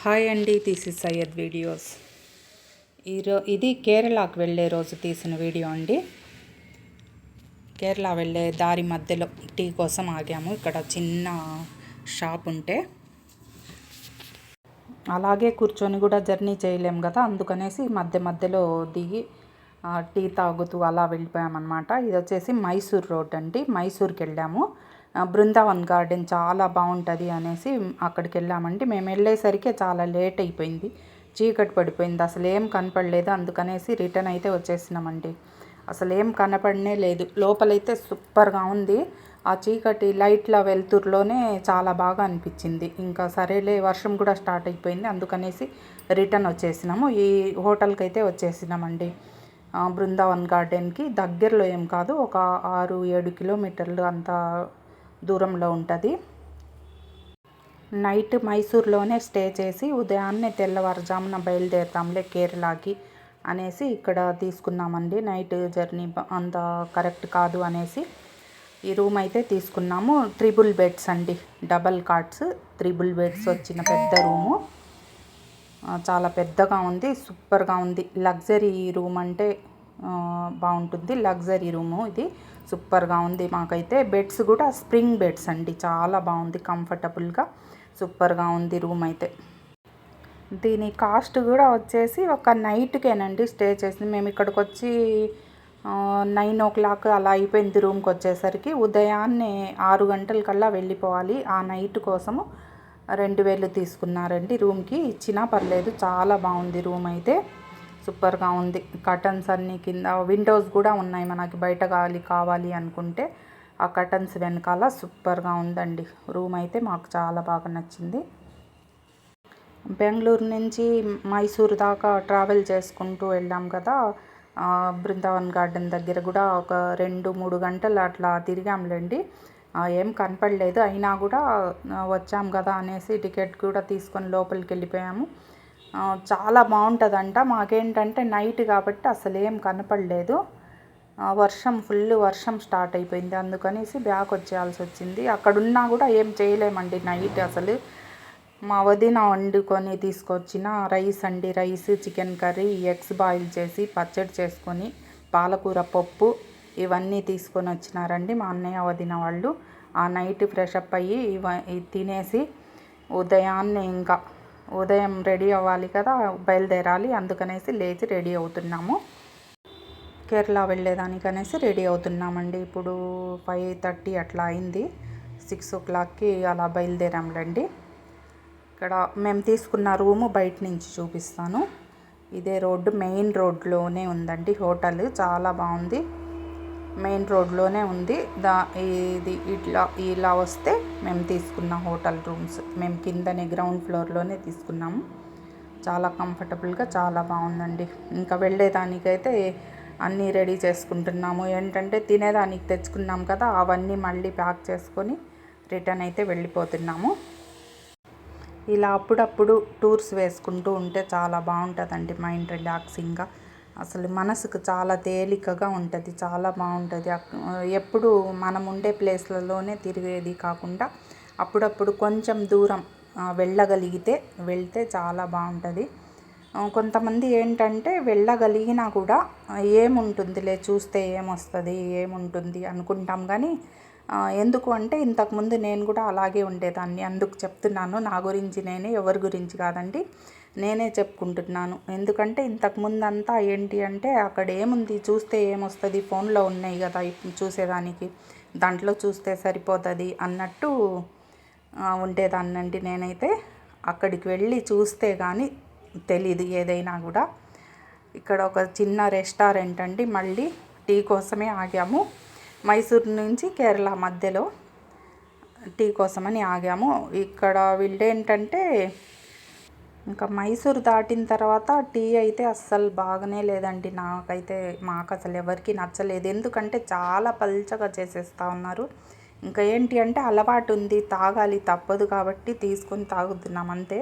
Hi అండి this is Syed videos ఈరో ఇది కేరళకు వెళ్ళే రోజు తీసిన వీడియో అండి. కేరళ వెళ్ళే దారి మధ్యలో టీ కోసం ఆగాము. ఇక్కడ చిన్న షాప్ ఉంటే. అలాగే కూర్చొని కూడా జర్నీ చేయలేము కదా అందుకనేసి మధ్య మధ్యలో దిగి టీ తాగుతూ అలా వెళ్ళిపోయామన్నమాట. ఇది వచ్చేసి మైసూర్ రోడ్ అండి. మైసూర్కి వెళ్ళాము. బృందావన్ గార్డెన్ చాలా బాగుంటుంది అనేసి అక్కడికి వెళ్ళామండి మేము వెళ్ళేసరికి చాలా లేట్ అయిపోయింది. చీకటి పడిపోయింది. అసలు ఏం కనపడలేదు. అందుకనేసి రిటర్న్ అయితే వచ్చేసినామండి. అసలు ఏం కనపడనే లేదు. లోపలైతే సూపర్గా ఉంది. ఆ చీకటి లైట్ల వెలుతురులోనే చాలా బాగా అనిపించింది. ఇంకా సరేలే వర్షం కూడా స్టార్ట్ అయిపోయింది. అందుకనేసి రిటర్న్ వచ్చేసినాము. ఈ హోటల్కి అయితే వచ్చేసినామండి బృందావన్ గార్డెన్కి దగ్గరలో ఏం కాదు. ఒక ఆరు ఏడు కిలోమీటర్లు అంత దూరంలో ఉంటుంది. నైట్ మైసూర్లోనే స్టే చేసి ఉదయాన్నే తెల్లవారుజామున బయలుదేరుతాంలే కేరళకి అనేసి ఇక్కడ తీసుకున్నామండి. నైట్ జర్నీ అంత కరెక్ట్ కాదు అనేసి ఈ రూమ్ అయితే తీసుకున్నాము. ట్రిబుల్ బెడ్స్ అండి. డబల్ కార్డ్స్ త్రిబుల్ బెడ్స్ వచ్చిన పెద్ద రూము. చాలా పెద్దగా ఉంది సూపర్గా ఉంది. లగ్జరీ రూమ్ అంటే బాగుంటుంది. లగ్జరీ రూము ఇది. సూపర్గా ఉంది మాకైతే. బెడ్స్ కూడా స్ప్రింగ్ బెడ్స్ అండి. చాలా బాగుంది కంఫర్టబుల్గా సూపర్గా ఉంది రూమ్ అయితే. దీని కాస్ట్ కూడా వచ్చేసి ఒక నైట్కేనండి స్టే చేసింది. మేము ఇక్కడికి వచ్చి నైన్ ఓ క్లాక్ అలా అయిపోయింది రూమ్కి వచ్చేసరికి. ఉదయాన్నే ఆరు గంటల కల్లా వెళ్ళిపోవాలి. ఆ నైట్ కోసము రెండు వేలు తీసుకున్నారండి రూమ్కి ఇచ్చినా పర్లేదు చాలా బాగుంది రూమ్ అయితే. సూపర్గా ఉంది. కర్టన్స్ అన్నీ కింద విండోస్ కూడా ఉన్నాయి మనకి. బయట గాలి కావాలి అనుకుంటే ఆ కర్టన్స్ వెనకాల సూపర్గా ఉందండి. రూమ్ అయితే మాకు చాలా బాగా నచ్చింది. బెంగళూరు నుంచి మైసూర్ దాకా ట్రావెల్ చేసుకుంటూ వెళ్ళాం కదా. బృందావన్ గార్డెన్ దగ్గర కూడా ఒక రెండు మూడు గంటలు అట్లా తిరిగాంలేండి. ఏం కనపడలేదు. అయినా కూడా వచ్చాం కదా అనేసి టికెట్ కూడా తీసుకొని లోపలికి వెళ్ళిపోయాము. చాలా బాగుంటుందంట. మాకేంటంటే నైట్ కాబట్టి అసలు ఏం కనపడలేదు వర్షం ఫుల్ వర్షం స్టార్ట్ అయిపోయింది. అందుకనేసి బ్యాక్ వచ్చేయాల్సి వచ్చింది అక్కడున్నా కూడా ఏం చేయలేమండి నైట్ అసలు. మా వదిన వండుకొని తీసుకొచ్చిన రైస్ అండి. Rice chicken curry eggs boil చేసి పచ్చడి చేసుకొని పాలకూర పప్పు ఇవన్నీ తీసుకొని వచ్చినారండి మా అన్నయ్య వదిన వాళ్ళు. ఆ నైట్ ఫ్రెష్ అప్ అయ్యి ఇవ తినేసి ఉదయాన్నే ఇంకా ఉదయం రెడీ అవ్వాలి కదా బయలుదేరాలి. అందుకనేసి లేచి రెడీ అవుతున్నాము. కేరళ వెళ్ళేదానికనేసి రెడీ అవుతున్నామండి. ఇప్పుడు ఫైవ్ థర్టీ అట్లా అయింది. సిక్స్ ఓ క్లాక్కి అలా బయలుదేరాంలేండి. ఇక్కడ మేము తీసుకున్న రూము బయట నుంచి చూపిస్తాను. ఇదే రోడ్డు మెయిన్ రోడ్లోనే ఉందండి హోటల్. చాలా బాగుంది. మెయిన్ రోడ్లోనే ఉంది. దా ఇది ఇట్లా ఇలా వస్తే మేము తీసుకున్న హోటల్ రూమ్స్. మేము కిందనే గ్రౌండ్ ఫ్లోర్లోనే తీసుకున్నాము. చాలా కంఫర్టబుల్గా చాలా బాగుందండి. ఇంకా వెళ్ళేదానికైతే అన్నీ రెడీ చేసుకుంటున్నాము. ఏంటంటే తినేదానికి తెచ్చుకున్నాం కదా అవన్నీ మళ్ళీ ప్యాక్ చేసుకొని రిటర్న్ అయితే వెళ్ళిపోతున్నాము. ఇలా అప్పుడప్పుడు టూర్స్ వేసుకుంటూ ఉంటే చాలా బాగుంటుందండి మైండ్ రిలాక్సింగ్గా. అసలు మనసుకు చాలా తేలికగా ఉంటుంది చాలా బాగుంటుంది. ఎప్పుడు మనం ఉండే ప్లేస్లలోనే తిరిగేది కాకుండా అప్పుడప్పుడు కొంచెం దూరం వెళ్ళగలిగితే వెళ్తే చాలా బాగుంటుంది. కొంతమంది ఏంటంటే వెళ్ళగలిగినా కూడా ఏముంటుందిలే చూస్తే ఏమొస్తుంది ఏముంటుంది అనుకుంటాం కానీ ఎందుకు అంటే ఇంతకుముందు నేను కూడా అలాగే ఉండేదాన్ని. అందుకు చెప్తున్నాను నా గురించి నేనే ఎవరి గురించి కాదండి. నేనే చెప్పుకుంటున్నాను. ఎందుకంటే ఇంతకుముందు అంతా ఏంటి అంటే అక్కడ ఏముంది చూస్తే ఏమొస్తుంది? ఫోన్లో ఉన్నాయి కదా చూసేదానికి. దాంట్లో చూస్తే సరిపోతుంది అన్నట్టు ఉండేదాన్నండి నేనైతే. అక్కడికి వెళ్ళి చూస్తే కానీ తెలీదు ఏదైనా కూడా. ఇక్కడ ఒక చిన్న రెస్టారెంట్ అండి. మళ్ళీ టీ కోసమే ఆగాము. మైసూర్ నుంచి కేరళ మధ్యలో టీ కోసమని ఆగాము. ఇక్కడ వీళ్ళేంటంటే ఇంకా మైసూర్ దాటిన తర్వాత టీ అయితే అస్సలు బాగానే లేదండి. నాకైతే మాకు అసలు ఎవరికి నచ్చలేదు. ఎందుకంటే చాలా పల్చగా చేసేస్తూ ఉన్నారు. ఇంకా ఏంటి అంటే అలవాటు ఉంది. తాగాలి తప్పదు కాబట్టి తీసుకొని తాగుతున్నాం అంతే.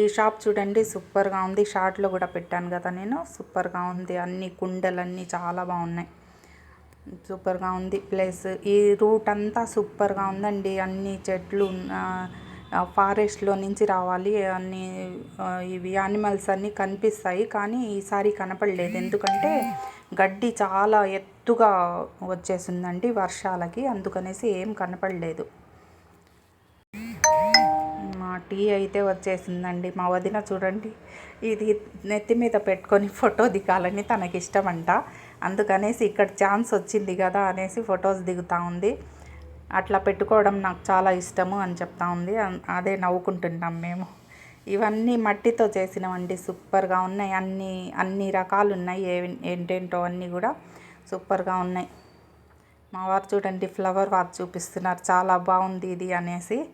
ఈ షాప్ చూడండి సూపర్గా ఉంది. షార్ట్లో కూడా పెట్టాను కదా నేను. సూపర్గా ఉంది. అన్ని కుండలన్నీ చాలా బాగున్నాయి. సూపర్గా ఉంది ప్లేస్. ఈ రూట్ అంతా సూపర్గా ఉందండి. అన్ని చెట్లు ఫారెస్ట్లో నుంచి రావాలి. అన్ని ఇవి యానిమల్స్ అన్నీ కనిపిస్తాయి. కానీ ఈసారి కనపడలేదు. ఎందుకంటే గడ్డి చాలా ఎత్తుగా వచ్చేసిందండి వర్షాలకి. అందుకనేసి ఏం కనపడలేదు. మా టీ అయితే వచ్చేసిందండి. మా వదిన చూడండి ఇది నెత్తి మీద పెట్టుకొని ఫోటో దిగాలని తనకి ఇష్టమంట అందుకనేసి ఇక్కడ ఛాన్స్ వచ్చింది కదా అనేసి ఫొటోస్ దిగుతూ ఉంది. అట్లా పెట్టుకోవడం నాకు చాలా ఇష్టము అని చెప్తా ఉంది. అదే నవ్వుకుంటున్నాం మేము. ఇవన్నీ మట్టితో చేసినవండి సూపర్గా ఉన్నాయి. అన్ని అన్ని రకాలు ఉన్నాయి. ఏ- ఏంటేంటో అన్నీ కూడా సూపర్గా ఉన్నాయి. మా వారు చూడండి ఫ్లవర్ వారు చూపిస్తున్నారు. చాలా బాగుంది ఇది అనేసి.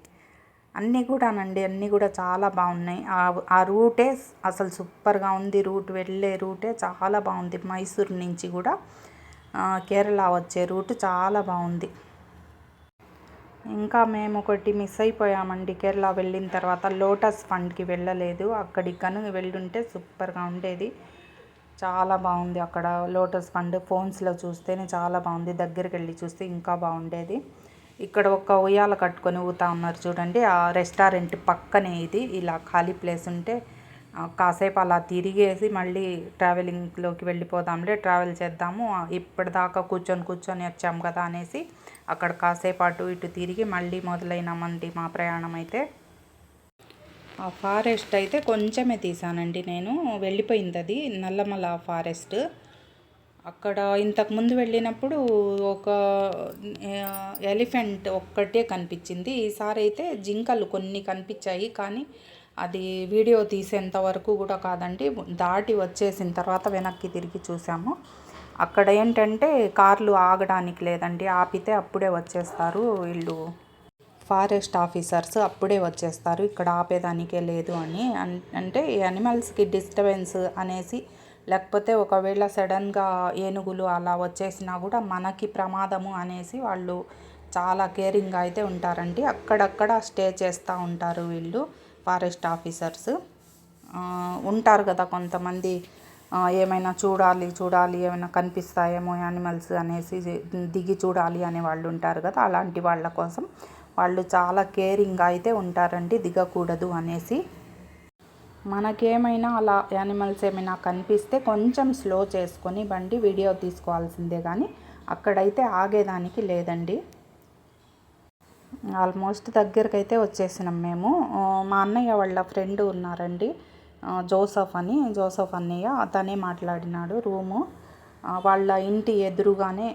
అన్నీ కూడానండి అన్నీ కూడా చాలా బాగున్నాయి. ఆ- రూటే అసలు సూపర్గా ఉంది. రూట్ వెళ్ళే రూటే చాలా బాగుంది. మైసూర్ నుంచి కూడా కేరళ వచ్చే రూట్ చాలా బాగుంది. ఇంకా మేము ఒకటి మిస్ అయిపోయామండి కేరళ వెళ్ళిన తర్వాత. లోటస్ ఫండ్కి వెళ్ళలేదు. అక్కడికి కనుక వెళ్ళుంటే సూపర్గా ఉండేది. చాలా బాగుంది అక్కడ. లోటస్ ఫండ్ ఫోన్స్లో చూస్తేనే చాలా బాగుంది. దగ్గరికి వెళ్ళి చూస్తే ఇంకా బాగుండేది. ఇక్కడ ఒక ఉయ్యాల కట్టుకొని ఊతా ఉన్నారు చూడండి. ఆ రెస్టారెంట్ పక్కనే ఇది. ఇలా ఖాళీ ప్లేస్ ఉంటే కాసేపు అలా తిరిగేసి మళ్ళీ ట్రావెలింగ్లోకి వెళ్ళిపోదాంలే ట్రావెల్ చేద్దాము ఇప్పటిదాకా కూర్చొని కూర్చొని వచ్చాం కదా అనేసి అక్కడ కాసేపు అటు ఇటు తిరిగి మళ్ళీ మొదలైనామండి మా ప్రయాణం అయితే. ఆ ఫారెస్ట్ అయితే కొంచెమే తీసానండి నేను వెళ్ళిపోయింది అది నల్లమల ఫారెస్ట్. అక్కడ ఇంతకు ముందు వెళ్ళినప్పుడు ఒక ఎలిఫెంట్ ఒక్కటే కనిపించింది. ఈసారి అయితే జింకలు కొన్ని కనిపించాయి కానీ అది వీడియో తీసేంత వరకు కూడా కాదండి దాటి వచ్చేసిన తర్వాత వెనక్కి తిరిగి చూసాము. అక్కడ ఏంటంటే కార్లు ఆగడానికి లేదండి ఆపితే అప్పుడే వచ్చేస్తారు వీళ్ళు ఫారెస్ట్ ఆఫీసర్స్ అప్పుడే వచ్చేస్తారు ఇక్కడ ఆపేదానికే లేదు అని. అన్- అంటే అనిమల్స్కి డిస్టర్బెన్స్ అనేసి లేకపోతే ఒకవేళ సడన్గా ఏనుగులు అలా వచ్చేసినా కూడా మనకి ప్రమాదము అనేసి వాళ్ళు చాలా కేరింగ్గా అయితే ఉంటారండి. అక్కడక్కడ స్టే చేస్తూ ఉంటారు వీళ్ళు. ఫారెస్ట్ ఆఫీసర్స్ ఉంటారు కదా కొంతమంది. ఏమైనా చూడాలి చూడాలి ఏమైనా కనిపిస్తాయేమో యానిమల్స్ అనేసి దిగి చూడాలి అనే వాళ్ళు ఉంటారు కదా. అలాంటి వాళ్ళ కోసం వాళ్ళు చాలా కేరింగ్గా అయితే ఉంటారండి దిగకూడదు అనేసి. మనకేమైనా అలా యానిమల్స్ ఏమైనా కనిపిస్తే కొంచెం స్లో చేసుకొని బండి వీడియో తీసుకోవాల్సిందే కానీ అక్కడైతే ఆగేదానికి లేదండి. ఆల్మోస్ట్ దగ్గరికి అయితే వచ్చేసినాం మేము. మా అన్నయ్య వాళ్ళ ఫ్రెండ్ ఉన్నారండి. జోసఫ్ అని జోసఫ్ అన్నయ్య. అతనే మాట్లాడినాడు రూము. వాళ్ళ ఇంటి ఎదురుగానే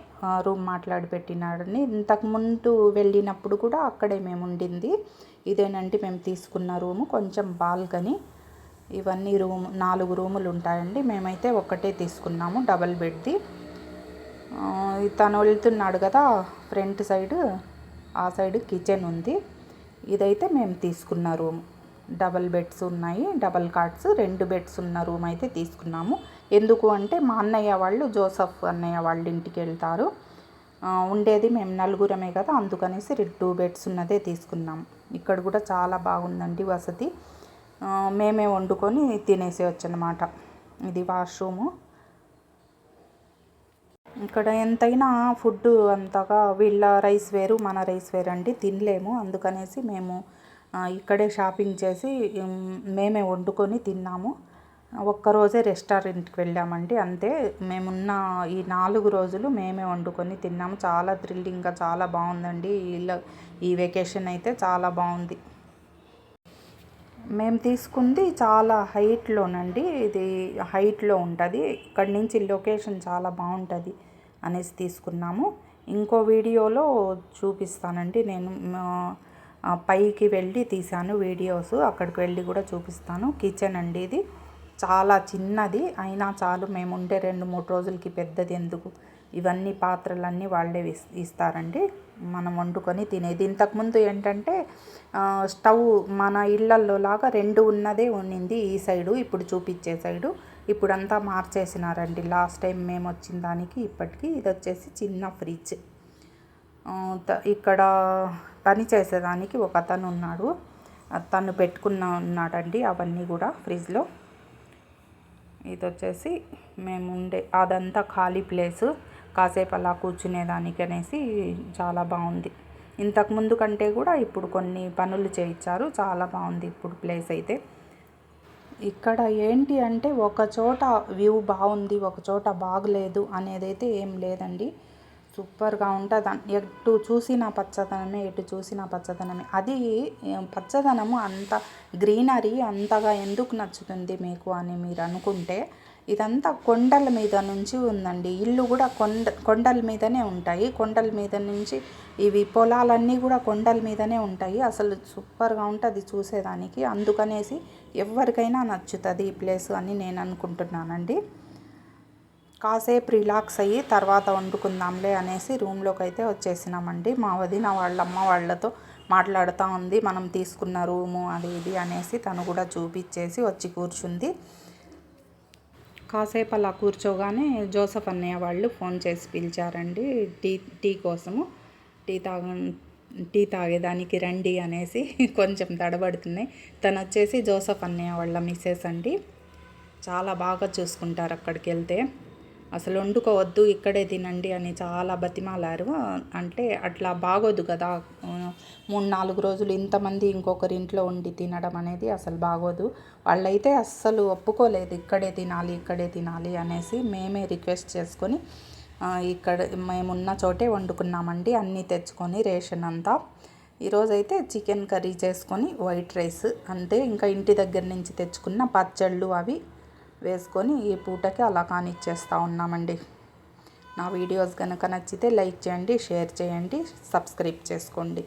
రూమ్ మాట్లాడి పెట్టినాడని ఇంతకు ముందు వెళ్ళినప్పుడు కూడా అక్కడే మేము ఉండింది. ఇదేనండి మేము తీసుకున్న రూము కొంచెం బాల్కనీ. ఇవన్నీ రూమ్ నాలుగు రూములు ఉంటాయండి. మేమైతే ఒక్కటే తీసుకున్నాము డబల్ బెడ్ది. తను వెళ్తున్నాడు కదా ఫ్రంట్ సైడ్. ఆ సైడ్ కిచెన్ ఉంది. ఇదైతే మేము తీసుకున్న రూమ్. డబల్ బెడ్స్ ఉన్నాయి. Double cots. రెండు బెడ్స్ ఉన్న రూమ్ అయితే తీసుకున్నాము. ఎందుకు అంటే మా అన్నయ్య వాళ్ళు జోసఫ్ అన్నయ్య వాళ్ళ ఇంటికి వెళ్తారు. ఉండేది మేము నలుగురమే కదా అందుకనేసి టూ బెడ్స్ ఉన్నదే తీసుకున్నాం. ఇక్కడ కూడా చాలా బాగుందండి వసతి. మేమే వండుకొని తినేసేయచ్చు అనమాట ఇది వాష్రూము. ఇక్కడ ఎంతైనా ఫుడ్ అంతగా వీళ్ళ రైస్ వేరు మన రైస్ వేరు అండి. తినలేము. అందుకనేసి మేము ఇక్కడే షాపింగ్ చేసి మేమే వండుకొని తిన్నాము. ఒక్కరోజే రెస్టారెంట్కి వెళ్ళామండి. అంతే మేమున్న ఈ నాలుగు రోజులు మేమే వండుకొని తిన్నాము. చాలా థ్రిల్లింగ్గా చాలా బాగుందండి. ఈ వెకేషన్ అయితే చాలా బాగుంది. మేము తీసుకుంది చాలా హైట్లోనండి. ఇది హైట్లో ఉంటుంది. ఇక్కడి నుంచి లొకేషన్ చాలా బాగుంటుంది అనేసి తీసుకున్నాము. ఇంకో వీడియోలో చూపిస్తానండి. నేను పైకి వెళ్ళి తీశాను వీడియోస్. అక్కడికి వెళ్ళి కూడా చూపిస్తాను. కిచెన్ అండి ఇది. చాలా చిన్నది. అయినా చాలు మేము ఉండే రెండు మూడు రోజులకి పెద్దది ఎందుకు? ఇవన్నీ పాత్రలన్నీ వాళ్ళే ఇస్తారండి. మనం వండుకొని తినేది. ఇంతకుముందు ఏంటంటే స్టవ్ మన ఇళ్ళల్లో లాగా రెండు ఉన్నదే ఉన్నింది ఈ సైడు ఇప్పుడు చూపించే సైడు. ఇప్పుడంతా మార్చేసినారండి. లాస్ట్ టైం మేము వచ్చిన దానికి ఇప్పటికి ఇది వచ్చేసి చిన్న ఫ్రిడ్జ్. ఇక్కడ పని చేసేదానికి ఒక అతను ఉన్నాడు. తను పెట్టుకున్న ఉన్నాడండి అవన్నీ కూడా ఫ్రిడ్జ్లో. ఇది వచ్చేసి మేము ఉండే అదంతా ఖాళీ ప్లేస్. కాసేపు అలా కూర్చునేదానికి అనేసి చాలా బాగుంది. ఇంతకు ముందు కంటే కూడా ఇప్పుడు కొన్ని పనులు చేయించారు. చాలా బాగుంది ఇప్పుడు ప్లేస్ అయితే. ఇక్కడ ఏంటి అంటే ఒక చోట వ్యూ బాగుంది ఒక చోట బాగలేదు అనేది అయితే ఏం లేదండి. సూపర్గా ఉంటుంది. ఎటు చూసిన పచ్చదనమే ఎటు చూసిన పచ్చదనమే. అది పచ్చదనము అంత గ్రీనరీ అంతగా ఎందుకు నచ్చుతుంది మీకు అని మీరు అనుకుంటే ఇదంతా కొండల మీద నుంచి ఉందండి. ఇల్లు కూడా కొండ కొండల మీదనే ఉంటాయి. కొండల మీద నుంచి ఇవి పొలాలన్నీ కూడా కొండల మీదనే ఉంటాయి. అసలు సూపర్గా ఉంటుంది చూసేదానికి. అందుకనేసి ఎవరికైనా నచ్చుతుంది ఈ ప్లేస్ అని నేను అనుకుంటున్నానండి. కాసేపు రిలాక్స్ అయ్యి తర్వాత వండుకుందాంలే అనేసి రూమ్లోకి అయితే వచ్చేసినామండి. మా వదిన వాళ్ళ అమ్మ వాళ్ళతో మాట్లాడుతూ ఉంది. మనం తీసుకున్న రూము అది ఇది అనేసి తను కూడా చూపించేసి వచ్చి కూర్చుంది. కాసేపు అలా కూర్చోగానే జోసఫ్ అన్నయ్య వాళ్ళు ఫోన్ చేసి పిలిచారండి టీ టీ కోసము టీ తాగ టీ తాగేదానికి రండి అనేసి కొంచెం తడబడుతున్నాయి. తను వచ్చేసి జోసఫ్ అన్నయ్య వాళ్ళ మిస్సెస్ అండి. చాలా బాగా చూసుకుంటారు అక్కడికి వెళ్తే. అసలు వండుకోవద్దు ఇక్కడే తినండి అని చాలా బతిమాలారు. అంటే అట్లా బాగోదు కదా మూడు నాలుగు రోజులు ఇంతమంది ఇంకొకరి ఇంట్లో ఉండి తినడం అనేది అసలు బాగోదు. వాళ్ళైతే అస్సలు ఒప్పుకోలేదు ఇక్కడే తినాలి ఇక్కడే తినాలి అనేసి మేమే రిక్వెస్ట్ చేసుకొని ఇక్కడ మేమున్న చోటే వండుకున్నామండి. అన్నీ తెచ్చుకొని రేషన్ అంతా. ఈరోజైతే చికెన్ కర్రీ చేసుకొని వైట్ రైస్. అంతే ఇంకా ఇంటి దగ్గర నుంచి తెచ్చుకున్న పచ్చళ్ళు అవి వేసుకొని ఈ పూటకి అలా కానిచ్చేస్తూ ఉన్నామండి. నా వీడియోస్ కనుక నచ్చితే లైక్ చేయండి షేర్ చేయండి సబ్స్క్రైబ్ చేసుకోండి.